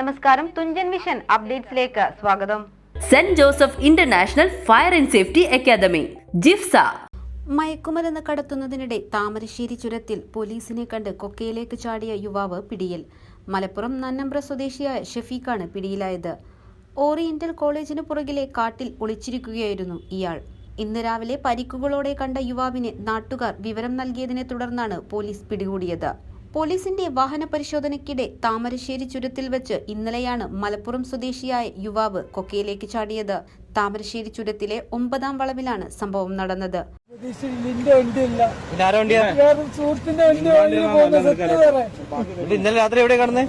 നമസ്കാരം. തുഞ്ചൻ വിഷൻ അപ്ഡേറ്റ്സിലേക്ക് സ്വാഗതം. Saint Joseph international fire and safety academy JIFSA. മയക്കുമരുന്ന് കടത്തുന്നതിനിടെ താമരശ്ശേരി ചുരത്തിൽ പോലീസിനെ കണ്ട് കൊക്കയിലേക്ക് ചാടിയ യുവാവ് പിടിയിൽ. മലപ്പുറം നന്നമ്പ്ര സ്വദേശിയായ ഷെഫീഖാണ് പിടിയിലായത്. ഓറിയന്റൽ കോളേജിന് പുറകിലെ കാട്ടിൽ ഒളിച്ചിരിക്കുകയായിരുന്നു ഇയാൾ. ഇന്ന് രാവിലെ പരിക്കുകളോടെ കണ്ട യുവാവിനെ നാട്ടുകാർ വിവരം നൽകിയതിനെ തുടർന്നാണ് പോലീസ് പിടികൂടിയത്. പോലീസിന്റെ വാഹന പരിശോധനയ്ക്കിടെ താമരശ്ശേരി ചുരത്തിൽ വെച്ച് ഇന്നലെയാണ് മലപ്പുറം സ്വദേശിയായ യുവാവ് കൊക്കയിലേക്ക് ചാടിയത്. താമരശ്ശേരി ചുരത്തിലെ ഒമ്പതാം വളവിലാണ് സംഭവം നടന്നത്. ഇന്നലെ രാത്രി എവിടെ കിടന്നേ?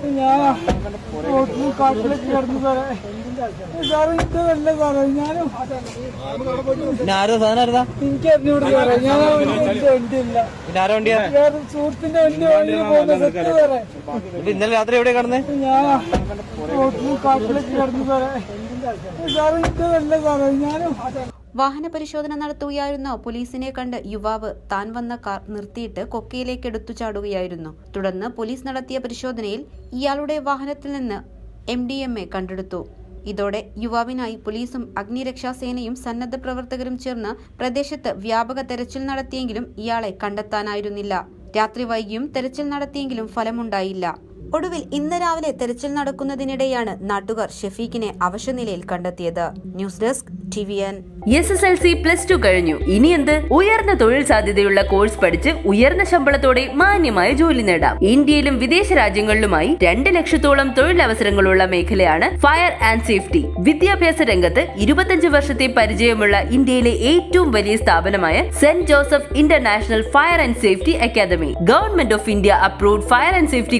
ആരോ സാധനം ആരുതാ? ഇന്നലെ രാത്രി എവിടെ കിടന്നേ? ഞാൻ കാട്ടിലേക്ക് കിടന്നു സാറേ. സാറേ ഞാനും വാഹന പരിശോധന നടത്തുകയായിരുന്ന? പോലീസിനെ കണ്ട് യുവാവ് താൻ വന്ന കാർ നിർത്തിയിട്ട് കൊക്കയിലേക്ക് എടുത്തു ചാടുകയായിരുന്നു. തുടർന്ന് പോലീസ് നടത്തിയ പരിശോധനയിൽ ഇയാളുടെ വാഹനത്തിൽ നിന്ന് എം ഡി എം എ കണ്ടെടുത്തു. ഇതോടെ യുവാവിനായി പോലീസും അഗ്നിരക്ഷാസേനയും സന്നദ്ധ പ്രവർത്തകരും ചേർന്ന് പ്രദേശത്ത് വ്യാപക തെരച്ചിൽ നടത്തിയെങ്കിലും ഇയാളെ കണ്ടെത്താനായിരുന്നില്ല. രാത്രി വൈകിയും തെരച്ചിൽ നടത്തിയെങ്കിലും ഫലമുണ്ടായില്ല. ഒടുവിൽ ഇന്ന് രാവിലെ തെരച്ചിൽ നടക്കുന്നതിനിടെയാണ് നാട്ടുകാർ ഷെഫീഖിനെ അവശനിലയിൽ കണ്ടെത്തിയത്. News desk T V N S S L C plus two കഴിഞ്ഞു. ഇനി എന്ത്? ഉയർന്ന തൊഴിൽ സാധ്യതയുള്ള കോഴ്സ് പഠിച്ച് ഉയർന്ന ശമ്പളത്തോടെ മാന്യമായ ജോലി നേടാം. ഇന്ത്യയിലും വിദേശ രാജ്യങ്ങളിലുമായി രണ്ട് ലക്ഷത്തോളം തൊഴിലവസരങ്ങളുള്ള മേഖലയാണ് ഫയർ ആൻഡ് സേഫ്റ്റി വിദ്യാഭ്യാസ രംഗത്ത് ഇരുപത്തഞ്ച് വർഷത്തെ പരിചയമുള്ള ഇന്ത്യയിലെ ഏറ്റവും വലിയ സ്ഥാപനമായ saint Joseph international fire and safety academy government of India approved fire and safety